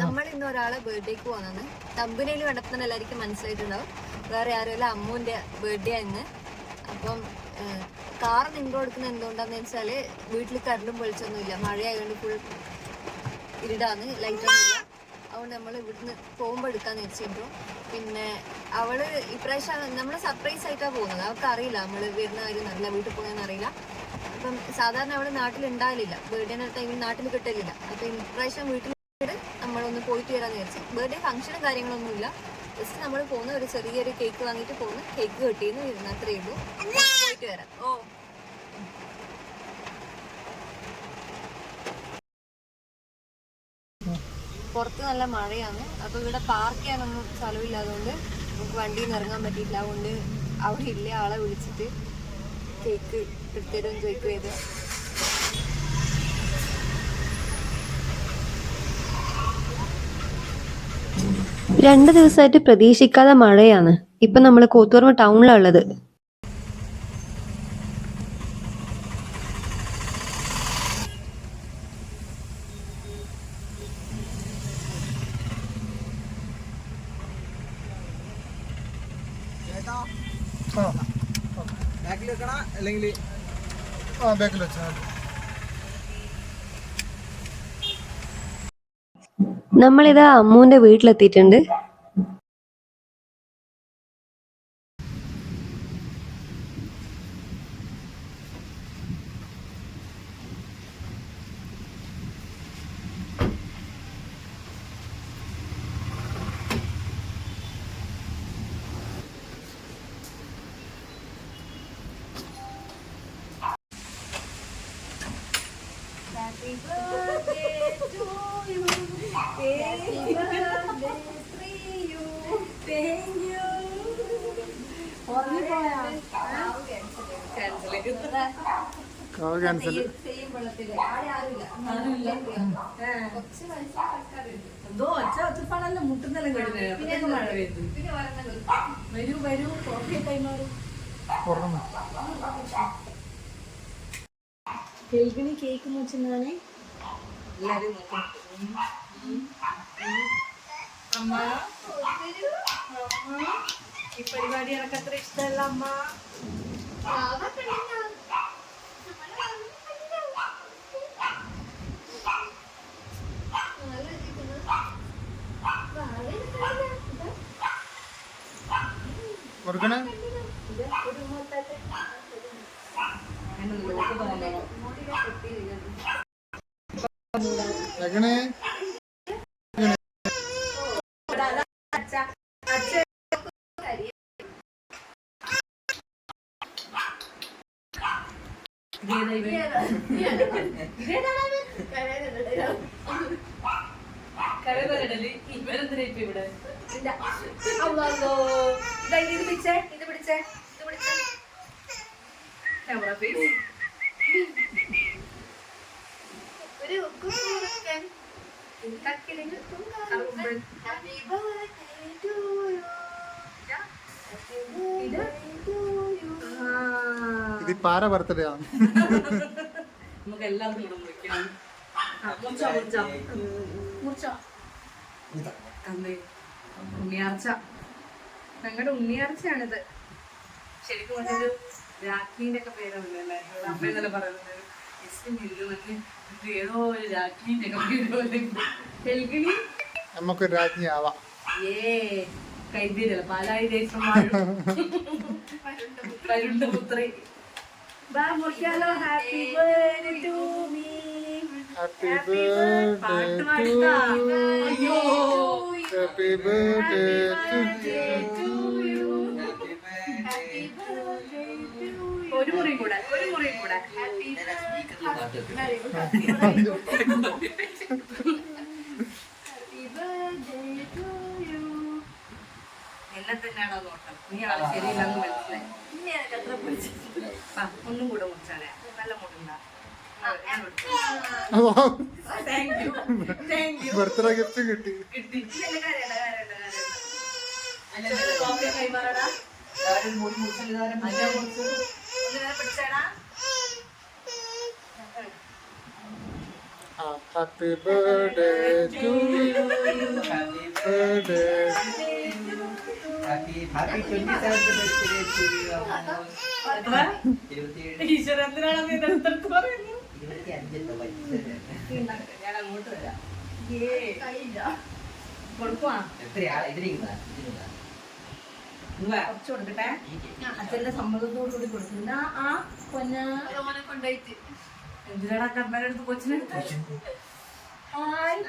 നമ്മൾ ഇന്ന് ഒരാളെ ബർത്ത്ഡേക്ക് പോകുന്നത് തമ്പനയിൽ കണ്ടപ്പോൾ എല്ലാവർക്കും മനസ്സിലായിട്ടുണ്ടാവും. വേറെ ആരുമല്ല അമ്മുവിന്റെ ബർത്ത്ഡേ ഇന്ന് അപ്പം കാർ നിങ്ങൾ കൊടുക്കുന്നത് എന്തുകൊണ്ടാന്ന് വെച്ചാൽ വീട്ടിൽ കരണ്ടും പൊളിച്ചൊന്നുമില്ല മഴയായതുകൊണ്ട് ഫുൾ ഇരുടാന്ന് ലൈറ്റ് ഒന്നുമില്ല അതുകൊണ്ട് നമ്മൾ ഇവിടുന്ന് പോകുമ്പോൾ എടുക്കാന്ന് വെച്ചിട്ടു പിന്നെ അവൾ ഇപ്രാവശ്യം നമ്മൾ സർപ്രൈസ് ആയിട്ടാ പോകുന്നത്. അവൾക്ക് അറിയില്ല നമ്മൾ വരുന്ന കാര്യം അറിയില്ല വീട്ടിൽ പോകുന്നതെന്ന് അറിയില്ല. അപ്പം സാധാരണ അവൾ നാട്ടിൽ ഉണ്ടാവില്ല ബർത്ത്ഡേ ടൈമിൽ നാട്ടിൽ കിട്ടലില്ല. അപ്പൊ ഇപ്രാവശ്യം വീട്ടിൽ നമ്മളൊന്ന് പോയിട്ട് വരാന്ന് വിചാരിച്ചു. ബർത്ത്ഡേ ഫംഗ്ഷനും കാര്യങ്ങളൊന്നുമില്ല. ജസ്റ്റ് നമ്മൾ പോകുന്ന ഒരു ചെറിയൊരു കേക്ക് വാങ്ങിയിട്ട് പോകുന്നു കേക്ക് കെട്ടിയെന്ന് വരുന്ന. അത്രേ ഉള്ളൂ. പോയിട്ട് വരാം. ഓ. പുറത്ത് നല്ല മഴയാണ്. അപ്പൊ ഇവിടെ പാർക്ക് ചെയ്യാനൊന്നും സ്ഥലമില്ലാതുകൊണ്ട് നമുക്ക് വണ്ടിയിൽ നിന്ന് ഇറങ്ങാൻ പറ്റിയില്ല. അതുകൊണ്ട് അവിടെ ഇല്ല. ആളെ വിളിച്ചിട്ട് കേക്ക് എടുത്തരും ചോദിക്കുകയത് രണ്ട് ദിവസമായിട്ട് പ്രതീക്ഷിക്കാതെ മഴയാണ്. ഇപ്പൊ നമ്മൾ കോത്തൂർമ ടൗണിലുള്ളത് ഉള്ളത്. അല്ലെങ്കിൽ ആ ബാക്കിൽ വെച്ചാൽ നമ്മളിതാ അമ്മുവിന്റെ വീട്ടിലെത്തിയിട്ടുണ്ട് Happy birthday to you. Happy birthday to you. Thank you. Cancel എന്തോ ഒച്ച ഒച്ചപ്പാടല്ല മുട്ടുന്നെല്ലാം മഴ പെയ്തു വരൂ വരൂ. കോഫി കൈമാറും കേക്ക് മുച്ചുന്നാണേ എല്ലാരും നോക്കും. അമ്മ? ഈ പരിപാടി എനക്ക് അത്ര ഇഷ്ടമല്ല അമ്മ. തോന്നണം എങ്ങനെ? കരവരടൽ ഇവരെന്തിനാ ഇപ്പൊ ഇവിടെ. ഇതാ പിടിച്ചേ ഇത് പിടിച്ചേ ഇത് പിടിച്ചേ. ക്യാമറ ഫേസ് ഒരു കുറുക്കൻ കക്കിലിന്. ഇത് പാര ബർത്ത്ഡേ ആണ് നമുക്ക് എല്ലാം ആ, മുറിച്ചോ മുറിച്ചോ. മുറിച്ചോ. അതെ ഉണ്ണിയാർച്ച. ഞങ്ങളുടെ ഉണ്ണിയാർച്ചയാണിത്. ശരിക്കും പറഞ്ഞൊരു രാഖീന്റെ ഒക്കെ പേരാണല്ലേ അമ്മ പറയുന്നത്. ഏതോ ഒരു രാഖീന്റെ ഒക്കെ പേര് രാജ്ഞി ആവാം. ഏ കൈതീരല്ല പാലായി ദേശമാരും വരുണ്ട പുത്രി happy birthday to me happy birthday അയ്യോ happy birthday to Happy birthday to you. ഒരു മുറി കൂടെ ഒരു മുറി കൂടെ happy birthday to Very good. Happy birthday to you. എന്നെ തന്നെയാണോ നോട്ടം നീ ആളെ ശരിയില്ലെന്ന് മനസ്സിലായി ഇനി എനിക്ക് അത്ര പിടിച്ചിട്ടില്ല. ആ ഒന്നും കൂടെ മുറിച്ചാലേ നല്ല മുടുണ്ട യു യു ബർത്ത്ഡേ ഗിഫ്റ്റ് കിട്ടി. Happy birthday to you birthday happy happy twenty seventh birthday to എത്ര? ഈശ്വര എന്തിനാണ് നീ ഞാൻ അങ്ങോട്ട് വരാം. കൊടുക്കുവാ എത്രയാ? ഇതിലിരുന്നാ ഇതിലിരുന്നാ. കുറച്ച് കൊടുക്കട്ടെ അച്ഛന്റെ സമ്മതത്തോടു കൂടി കൊടുക്കുന്ന ആ പൊന്ന. ഓനെ എന്തിനാടാ അടുത്ത് കൊച്ചിനെടുത്ത് ഹായ്.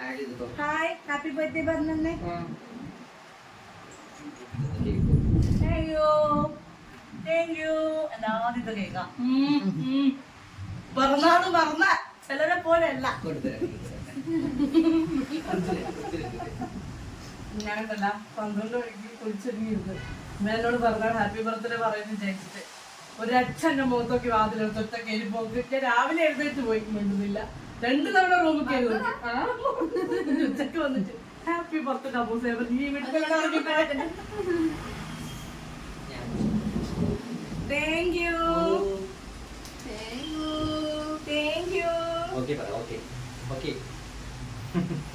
ഹായ്. ഹാപ്പി ബർത്ത്ഡേ പറഞ്ഞേ താങ്ക് യു താങ്ക് യു എന്താ ഇത് കേൾക്കാം പറഞ്ഞാണ് പറഞ്ഞ ചിലരെ പോലെ അല്ല ഞാനല്ല പന്ത്രണ്ട് മണിക്ക് കുളിച്ചൊരുങ്ങിയിരുന്നു. എന്നോട് പറഞ്ഞാൽ ഹാപ്പി ബർത്ത്ഡേ പറയുന്നു വിചാരിച്ചിട്ട്. ഒരച്ഛന്റെ മുഖത്തൊക്കെ വാതിലെടുത്ത് ഒറ്റ കയറി പോക്ക് ഞാൻ രാവിലെ എഴുന്നേറ്റ് പോയി മിണ്ടുന്നില്ല. രണ്ടു തവണ റൂമിൽ കയറി ഉച്ചയ്ക്ക് വന്നിട്ട് ഹാപ്പി ബർത്ത്ഡേ അബൂസേ നീ വീട്ടിൽ thank you thank you okay പറ ഓക്കെ ഓക്കെ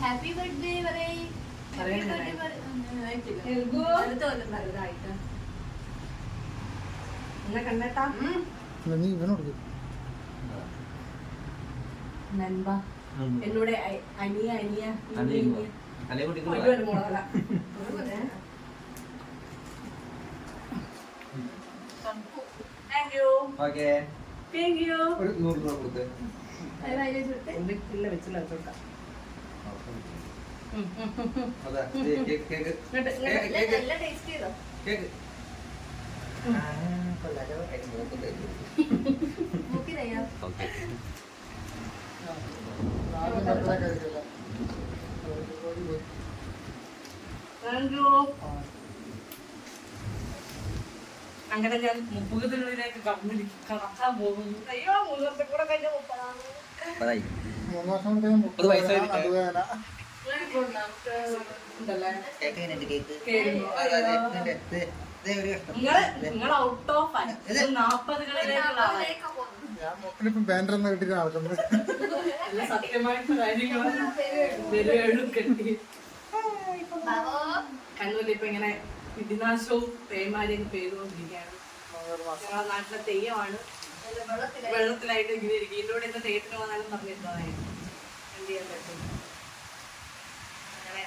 ഹാപ്പി ബർത്ത്ഡേ പറയ് ഹാപ്പി ബർത്ത്ഡേ എന്നോട് അനിയ അനിയ ഒരു നൂറ് രൂപ കൊടുത്ത്. വെച്ചില്ല വെച്ചോക്കാം. അതാ ഇത് കേക്ക് കേക്ക്. ഇങ്ങോട്ട്, ഇങ്ങോട്ട്. കേക്ക്. നല്ല ടേസ്റ്റ് ചെയ്തോ കേക്ക് ആ, കൊള്ളാലോ. അതിന് മൂക്ക് തരും. നോക്കി തയ്യാ ഓക്കെ ആദ്യം ബർത്ത്ഡേ കഴിക്കില്ല ഓടി പോയി Thank you. അങ്ങനെ ഞാൻ മുപ്പതിനുള്ളിലേക്ക് കടന്നിരിക്കും. കടക്കാൻ പോകുന്നു. അയ്യോ മൂന്നത്തെ കൂടെ കഴിഞ്ഞ ഞാൻ മുപ്പത്. നിങ്ങൾ ഔട്ട് ഓഫ് നാപ്പതുകളിലേക്കുള്ള ഞാൻ ബാൻഡർ കിട്ടിയിട്ട് സത്യമായിട്ടുള്ള കണ്ണൂരിൽ ഇപ്പൊ ഇങ്ങനെ വിധിനാശവും തേമാരിയും പെയ്തുകൊണ്ടിരിക്കുകയാണ് ഞങ്ങളുടെ നാട്ടിലെ തെയ്യമാണ്. വെള്ളത്തിലായിട്ട് ഇങ്ങനെ ഇരിക്കും. ഇതിലൂടെ ഇന്ന് തെയ്യത്തിന് വന്നാലും പറഞ്ഞിരുന്നതായിരുന്നു എന്ത് ചെയ്യാൻ പറ്റും? അങ്ങനെ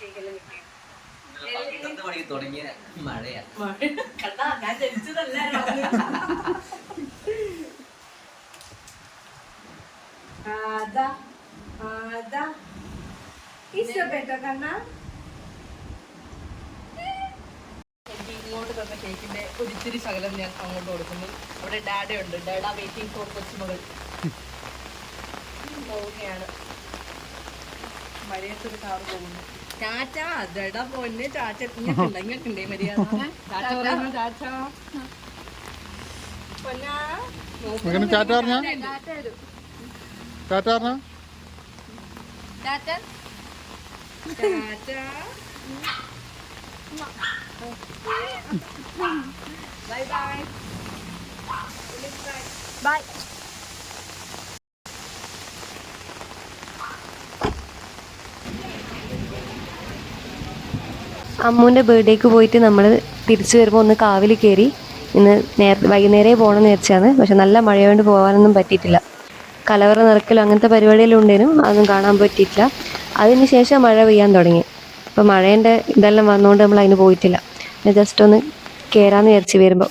കേക്കെല്ലാം കിട്ടി. തുടങ്ങിയ കണ്ടാ ഞാൻ ജനിച്ചതല്ല ആദാ ആദാ. ഇഷ്ടപ്പെട്ടോ കണ്ണാ എനിക്ക് ഇങ്ങോട്ട് തന്ന കേക്കിന്റെ ഒരിത്തിരി ശകലം ഞാൻ അങ്ങോട്ട് കൊടുക്കുന്നു. അവിടെ ഡാഡ ഉണ്ട്. ഡാഡ വെയിറ്റിംഗ് ഫോർ കൊച്ചുമകൾ. പോവുകയാണ്. മഴയത്തൊരു കാറ് പോകുന്നു. ചാച്ച ഡാഡ പോന്നെ. ചാച്ച ഇങ്ങോട്ടുണ്ട് ഇങ്ങോട്ടുണ്ടേ മര്യാദ. ചാച്ച പറയുന്നു ചാച്ച ചാറ്റ പറഞ്ഞാ? ചാറ്റ പറഞ്ഞാ? ബൈ ബൈ ബൈ ബർത്ത്ഡേക്ക് പോയിട്ട് നമ്മൾ തിരിച്ചു വരുമ്പോൾ ഒന്ന് കാവിൽ കയറി ഇന്ന് നേർ വൈകുന്നേരം പോകണം എന്ന് വെച്ചാണ് പക്ഷെ നല്ല മഴയോണ്ട് പോകാനൊന്നും പറ്റിയിട്ടില്ല. കലവറ നിറക്കലും അങ്ങനത്തെ പരിപാടിയെല്ലാം ഉണ്ടേനും. അതൊന്നും കാണാൻ പറ്റിയിട്ടില്ല. അതിന് ശേഷം മഴ പെയ്യാൻ തുടങ്ങി. അപ്പോൾ മഴേന്റെ ഇതെല്ലാം വന്നുകൊണ്ട് നമ്മൾ അതിന് പോയിട്ടില്ല. പിന്നെ ജസ്റ്റ് ഒന്ന് കയറാമെന്ന് വിചാരിച്ച് വരുമ്പോൾ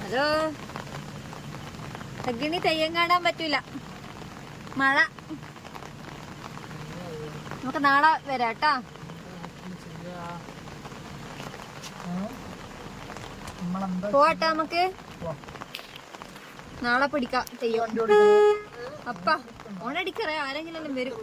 ഹലോ. അഗ്നി തെയ്യം കാണാൻ പറ്റൂല. മഴ. നമുക്ക് നാളെ വരാം കേട്ടോ. പോട്ടെ നമുക്ക്. നാളെ പിടിക്കാം. തെയ്യം അപ്പ ഓണടിക്കറേ ആരെങ്കിലും വരും.